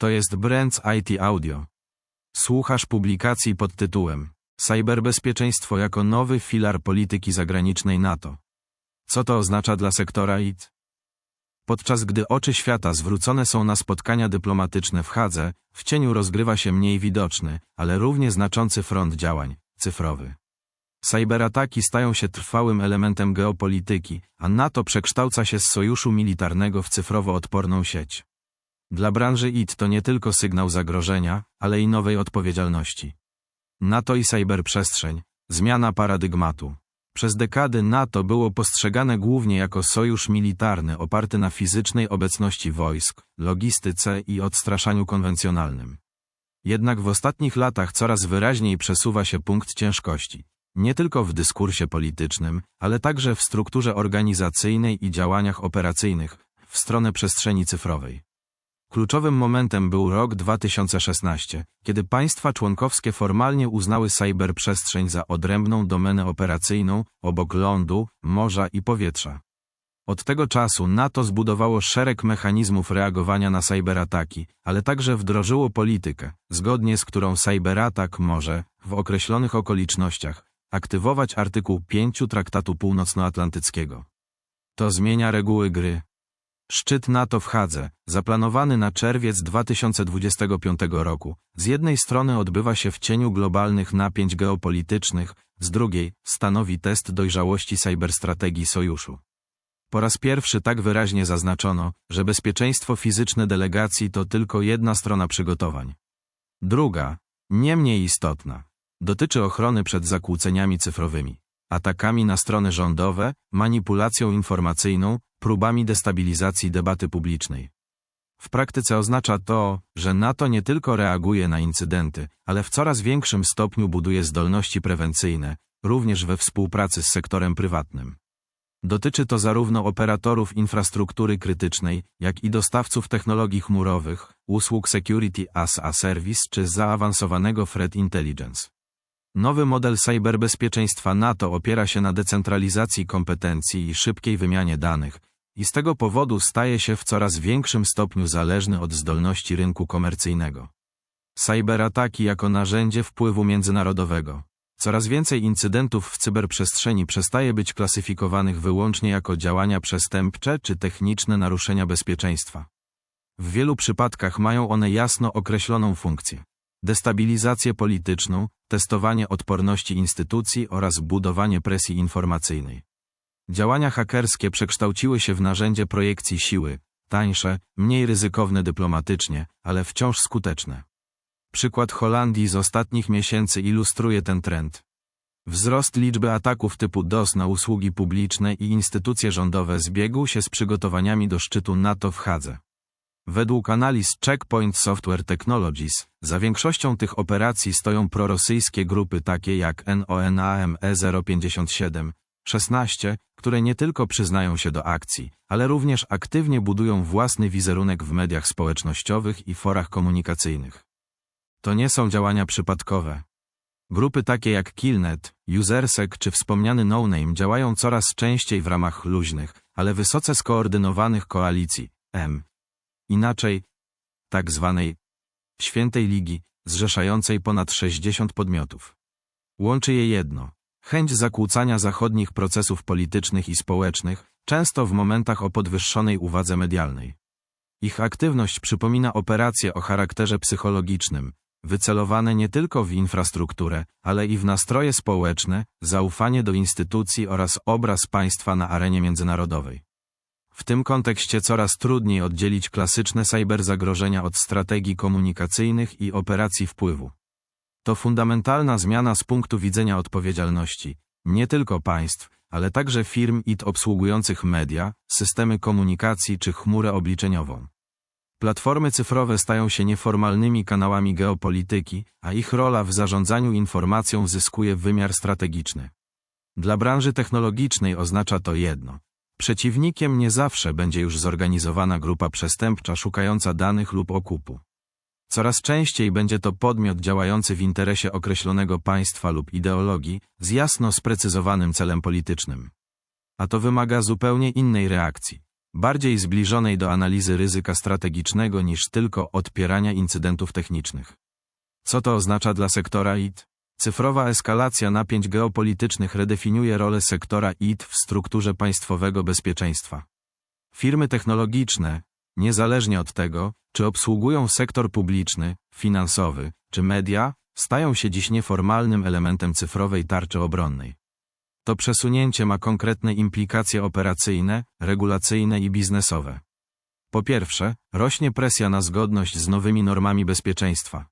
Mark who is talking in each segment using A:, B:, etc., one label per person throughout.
A: To jest Brands IT Audio. Słuchasz publikacji pod tytułem Cyberbezpieczeństwo jako nowy filar polityki zagranicznej NATO. Co to oznacza dla sektora IT? Podczas gdy oczy świata zwrócone są na spotkania dyplomatyczne w Hadze, w cieniu rozgrywa się mniej widoczny, ale równie znaczący front działań cyfrowy. Cyberataki stają się trwałym elementem geopolityki, a NATO przekształca się z sojuszu militarnego w cyfrowo odporną sieć. Dla branży IT to nie tylko sygnał zagrożenia, ale i nowej odpowiedzialności. NATO i cyberprzestrzeń zmiana paradygmatu. Przez dekady NATO było postrzegane głównie jako sojusz militarny oparty na fizycznej obecności wojsk, logistyce i odstraszaniu konwencjonalnym. Jednak w ostatnich latach coraz wyraźniej przesuwa się punkt ciężkości. Nie tylko w dyskursie politycznym, ale także w strukturze organizacyjnej i działaniach operacyjnych w stronę przestrzeni cyfrowej. Kluczowym momentem był rok 2016, kiedy państwa członkowskie formalnie uznały cyberprzestrzeń za odrębną domenę operacyjną obok lądu, morza i powietrza. Od tego czasu NATO zbudowało szereg mechanizmów reagowania na cyberataki, ale także wdrożyło politykę, zgodnie z którą cyberatak może, w określonych okolicznościach, aktywować artykuł 5 Traktatu Północnoatlantyckiego. To zmienia reguły gry, Szczyt NATO w Hadze, zaplanowany na czerwiec 2025 roku, z jednej strony odbywa się w cieniu globalnych napięć geopolitycznych, z drugiej stanowi test dojrzałości cyberstrategii sojuszu. Po raz pierwszy tak wyraźnie zaznaczono, że bezpieczeństwo fizyczne delegacji to tylko jedna strona przygotowań. Druga, nie mniej istotna, dotyczy ochrony przed zakłóceniami cyfrowymi, atakami na strony rządowe, manipulacją informacyjną, próbami destabilizacji debaty publicznej. W praktyce oznacza to, że NATO nie tylko reaguje na incydenty, ale w coraz większym stopniu buduje zdolności prewencyjne, również we współpracy z sektorem prywatnym. Dotyczy to zarówno operatorów infrastruktury krytycznej, jak i dostawców technologii chmurowych, usług Security as a Service czy zaawansowanego Threat Intelligence. Nowy model cyberbezpieczeństwa NATO opiera się na decentralizacji kompetencji i szybkiej wymianie danych, i z tego powodu staje się w coraz większym stopniu zależny od zdolności rynku komercyjnego. Cyberataki jako narzędzie wpływu międzynarodowego. Coraz więcej incydentów w cyberprzestrzeni przestaje być klasyfikowanych wyłącznie jako działania przestępcze czy techniczne naruszenia bezpieczeństwa. W wielu przypadkach mają one jasno określoną funkcję. Destabilizację polityczną, testowanie odporności instytucji oraz budowanie presji informacyjnej. Działania hakerskie przekształciły się w narzędzie projekcji siły, tańsze, mniej ryzykowne dyplomatycznie, ale wciąż skuteczne. Przykład Holandii z ostatnich miesięcy ilustruje ten trend. Wzrost liczby ataków typu DOS na usługi publiczne i instytucje rządowe zbiegł się z przygotowaniami do szczytu NATO w Hadze. Według analiz Checkpoint Software Technologies, za większością tych operacji stoją prorosyjskie grupy takie jak NONAME 057, 16, które nie tylko przyznają się do akcji, ale również aktywnie budują własny wizerunek w mediach społecznościowych i forach komunikacyjnych. To nie są działania przypadkowe. Grupy takie jak Killnet, Usersec czy wspomniany NoName działają coraz częściej w ramach luźnych, ale wysoce skoordynowanych koalicji, M. Inaczej, tak zwanej Świętej Ligi, zrzeszającej ponad 60 podmiotów. Łączy je jedno chęć zakłócania zachodnich procesów politycznych i społecznych, często w momentach o podwyższonej uwadze medialnej. Ich aktywność przypomina operacje o charakterze psychologicznym, wycelowane nie tylko w infrastrukturę, ale i w nastroje społeczne, zaufanie do instytucji oraz obraz państwa na arenie międzynarodowej. W tym kontekście coraz trudniej oddzielić klasyczne cyberzagrożenia od strategii komunikacyjnych i operacji wpływu. To fundamentalna zmiana z punktu widzenia odpowiedzialności, nie tylko państw, ale także firm IT obsługujących media, systemy komunikacji czy chmurę obliczeniową. Platformy cyfrowe stają się nieformalnymi kanałami geopolityki, a ich rola w zarządzaniu informacją zyskuje wymiar strategiczny. Dla branży technologicznej oznacza to jedno. Przeciwnikiem nie zawsze będzie już zorganizowana grupa przestępcza szukająca danych lub okupu. Coraz częściej będzie to podmiot działający w interesie określonego państwa lub ideologii z jasno sprecyzowanym celem politycznym. A to wymaga zupełnie innej reakcji. bardziej zbliżonej do analizy ryzyka strategicznego niż tylko odpierania incydentów technicznych. Co to oznacza dla sektora IT? Cyfrowa eskalacja napięć geopolitycznych redefiniuje rolę sektora IT w strukturze państwowego bezpieczeństwa. Firmy technologiczne, niezależnie od tego, czy obsługują sektor publiczny, finansowy, czy media, stają się dziś nieformalnym elementem cyfrowej tarczy obronnej. To przesunięcie ma konkretne implikacje operacyjne, regulacyjne i biznesowe. Po pierwsze, rośnie presja na zgodność z nowymi normami bezpieczeństwa.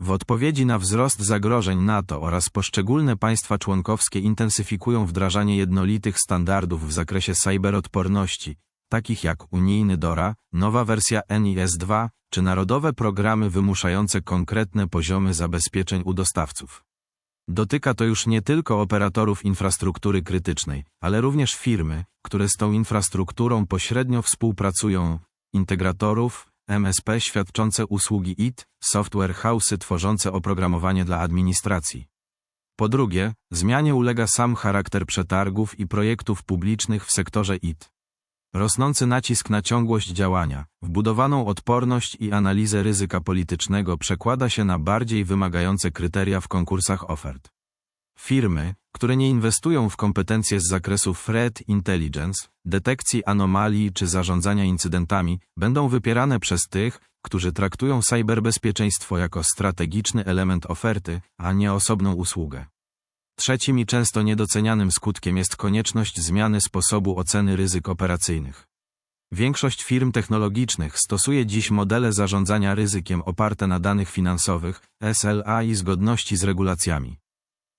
A: W odpowiedzi na wzrost zagrożeń NATO oraz poszczególne państwa członkowskie intensyfikują wdrażanie jednolitych standardów w zakresie cyberodporności, takich jak unijny DORA, nowa wersja NIS-2 czy narodowe programy wymuszające konkretne poziomy zabezpieczeń u dostawców. Dotyka to już nie tylko operatorów infrastruktury krytycznej, ale również firmy, które z tą infrastrukturą pośrednio współpracują, integratorów, MSP świadczące usługi IT, software house'y tworzące oprogramowanie dla administracji. Po drugie, zmianie ulega sam charakter przetargów i projektów publicznych w sektorze IT. Rosnący nacisk na ciągłość działania, wbudowaną odporność i analizę ryzyka politycznego przekłada się na bardziej wymagające kryteria w konkursach ofert. Firmy, które nie inwestują w kompetencje z zakresu threat intelligence, detekcji anomalii czy zarządzania incydentami, będą wypierane przez tych, którzy traktują cyberbezpieczeństwo jako strategiczny element oferty, a nie osobną usługę. Trzecim i często niedocenianym skutkiem jest konieczność zmiany sposobu oceny ryzyk operacyjnych. Większość firm technologicznych stosuje dziś modele zarządzania ryzykiem oparte na danych finansowych, SLA i zgodności z regulacjami.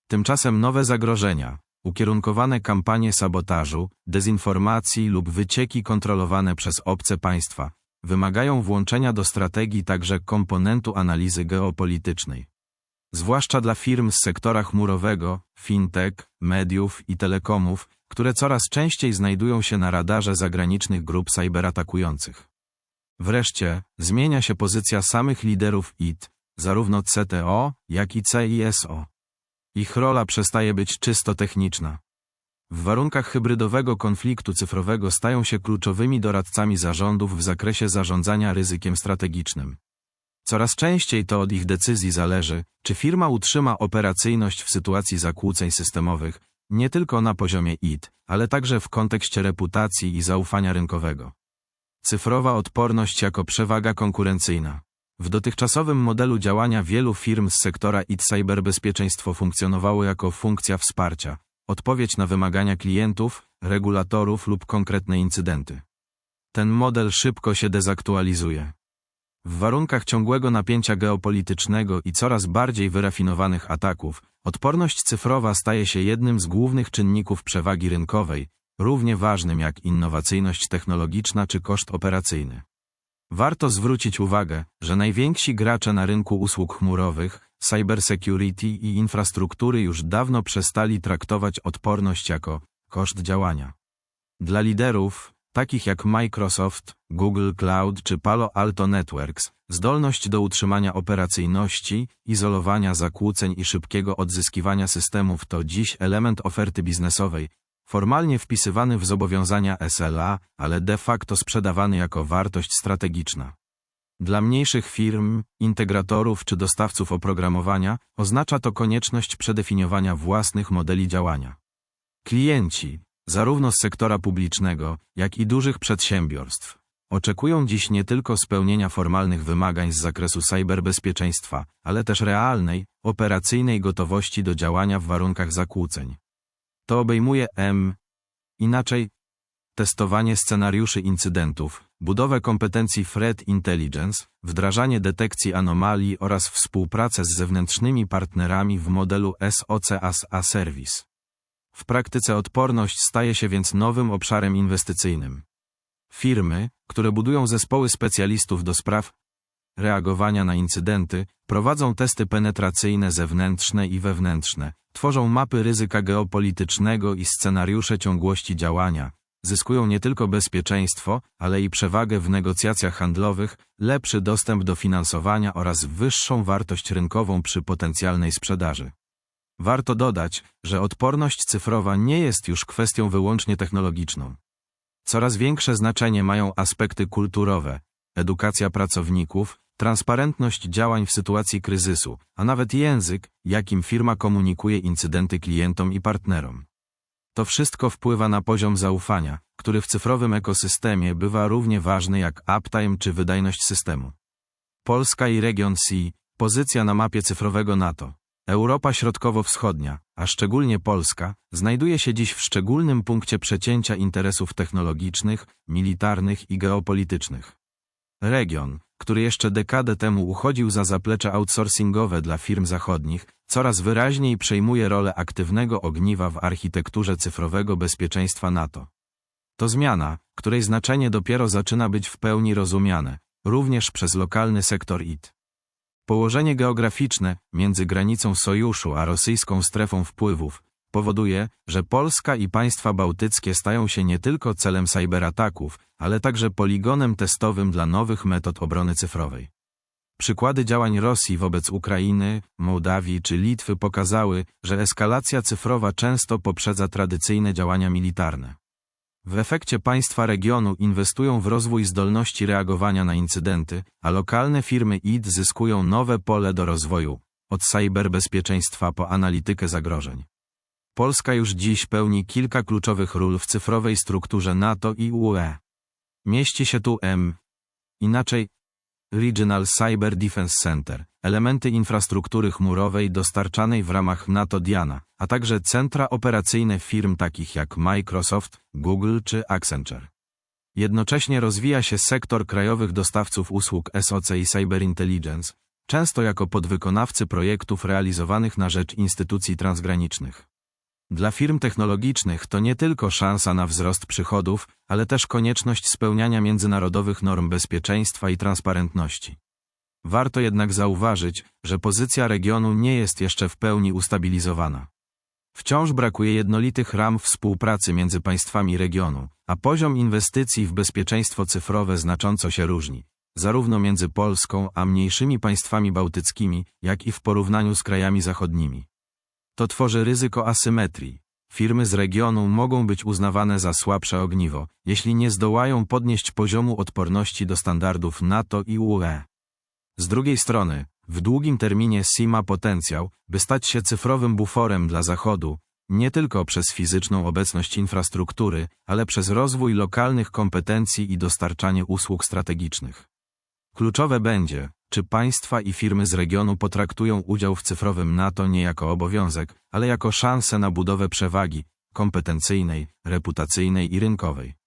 A: Tymczasem nowe zagrożenia, ukierunkowane kampanie sabotażu, dezinformacji lub wycieki kontrolowane przez obce państwa, wymagają włączenia do strategii także komponentu analizy geopolitycznej. Zwłaszcza dla firm z sektora chmurowego, fintech, mediów i telekomów, które coraz częściej znajdują się na radarze zagranicznych grup cyberatakujących. Wreszcie, zmienia się pozycja samych liderów IT, zarówno CTO, jak i CISO. Ich rola przestaje być czysto techniczna. W warunkach hybrydowego konfliktu cyfrowego stają się kluczowymi doradcami zarządów w zakresie zarządzania ryzykiem strategicznym. Coraz częściej to od ich decyzji zależy, czy firma utrzyma operacyjność w sytuacji zakłóceń systemowych, nie tylko na poziomie IT, ale także w kontekście reputacji i zaufania rynkowego. Cyfrowa odporność jako przewaga konkurencyjna. W dotychczasowym modelu działania wielu firm z sektora IT cyberbezpieczeństwo funkcjonowało jako funkcja wsparcia, odpowiedź na wymagania klientów, regulatorów lub konkretne incydenty. Ten model szybko się dezaktualizuje. W warunkach ciągłego napięcia geopolitycznego i coraz bardziej wyrafinowanych ataków, odporność cyfrowa staje się jednym z głównych czynników przewagi rynkowej, równie ważnym jak innowacyjność technologiczna czy koszt operacyjny. Warto zwrócić uwagę, że najwięksi gracze na rynku usług chmurowych, cybersecurity i infrastruktury już dawno przestali traktować odporność jako koszt działania. Dla liderów, takich jak Microsoft, Google Cloud czy Palo Alto Networks, zdolność do utrzymania operacyjności, izolowania zakłóceń i szybkiego odzyskiwania systemów to dziś element oferty biznesowej, formalnie wpisywany w zobowiązania SLA, ale de facto sprzedawany jako wartość strategiczna. Dla mniejszych firm, integratorów czy dostawców oprogramowania oznacza to konieczność przedefiniowania własnych modeli działania. Klienci, zarówno z sektora publicznego, jak i dużych przedsiębiorstw, oczekują dziś nie tylko spełnienia formalnych wymagań z zakresu cyberbezpieczeństwa, ale też realnej, operacyjnej gotowości do działania w warunkach zakłóceń. To obejmuje M. Inaczej, testowanie scenariuszy incydentów, budowę kompetencji Threat Intelligence, wdrażanie detekcji anomalii oraz współpracę z zewnętrznymi partnerami w modelu SOC as a Service. W praktyce odporność staje się więc nowym obszarem inwestycyjnym. Firmy, które budują zespoły specjalistów do spraw reagowania na incydenty, prowadzą testy penetracyjne zewnętrzne i wewnętrzne, tworzą mapy ryzyka geopolitycznego i scenariusze ciągłości działania, zyskują nie tylko bezpieczeństwo, ale i przewagę w negocjacjach handlowych, lepszy dostęp do finansowania oraz wyższą wartość rynkową przy potencjalnej sprzedaży. Warto dodać, że odporność cyfrowa nie jest już kwestią wyłącznie technologiczną. Coraz większe znaczenie mają aspekty kulturowe, edukacja pracowników, transparentność działań w sytuacji kryzysu, a nawet język, jakim firma komunikuje incydenty klientom i partnerom. To wszystko wpływa na poziom zaufania, który w cyfrowym ekosystemie bywa równie ważny jak uptime czy wydajność systemu. Polska i region C, pozycja na mapie cyfrowego NATO. Europa Środkowo-Wschodnia, a szczególnie Polska, znajduje się dziś w szczególnym punkcie przecięcia interesów technologicznych, militarnych i geopolitycznych. Region, który jeszcze dekadę temu uchodził za zaplecze outsourcingowe dla firm zachodnich, coraz wyraźniej przejmuje rolę aktywnego ogniwa w architekturze cyfrowego bezpieczeństwa NATO. To zmiana, której znaczenie dopiero zaczyna być w pełni rozumiane, również przez lokalny sektor IT. Położenie geograficzne między granicą sojuszu a rosyjską strefą wpływów powoduje, że Polska i państwa bałtyckie stają się nie tylko celem cyberataków, ale także poligonem testowym dla nowych metod obrony cyfrowej. Przykłady działań Rosji wobec Ukrainy, Mołdawii czy Litwy pokazały, że eskalacja cyfrowa często poprzedza tradycyjne działania militarne. W efekcie państwa regionu inwestują w rozwój zdolności reagowania na incydenty, a lokalne firmy IT zyskują nowe pole do rozwoju, od cyberbezpieczeństwa po analitykę zagrożeń. Polska już dziś pełni kilka kluczowych ról w cyfrowej strukturze NATO i UE. Mieści się tu M. Inaczej Regional Cyber Defense Center, elementy infrastruktury chmurowej dostarczanej w ramach NATO Diana, a także centra operacyjne firm takich jak Microsoft, Google czy Accenture. Jednocześnie rozwija się sektor krajowych dostawców usług SOC i Cyber Intelligence, często jako podwykonawcy projektów realizowanych na rzecz instytucji transgranicznych. Dla firm technologicznych to nie tylko szansa na wzrost przychodów, ale też konieczność spełniania międzynarodowych norm bezpieczeństwa i transparentności. Warto jednak zauważyć, że pozycja regionu nie jest jeszcze w pełni ustabilizowana. Wciąż brakuje jednolitych ram współpracy między państwami regionu, a poziom inwestycji w bezpieczeństwo cyfrowe znacząco się różni, zarówno między Polską a mniejszymi państwami bałtyckimi, jak i w porównaniu z krajami zachodnimi. To tworzy ryzyko asymetrii. Firmy z regionu mogą być uznawane za słabsze ogniwo, jeśli nie zdołają podnieść poziomu odporności do standardów NATO i UE. Z drugiej strony, w długim terminie SI ma potencjał, by stać się cyfrowym buforem dla Zachodu, nie tylko przez fizyczną obecność infrastruktury, ale przez rozwój lokalnych kompetencji i dostarczanie usług strategicznych. Kluczowe będzie, czy państwa i firmy z regionu potraktują udział w cyfrowym NATO nie jako obowiązek, ale jako szansę na budowę przewagi kompetencyjnej, reputacyjnej i rynkowej.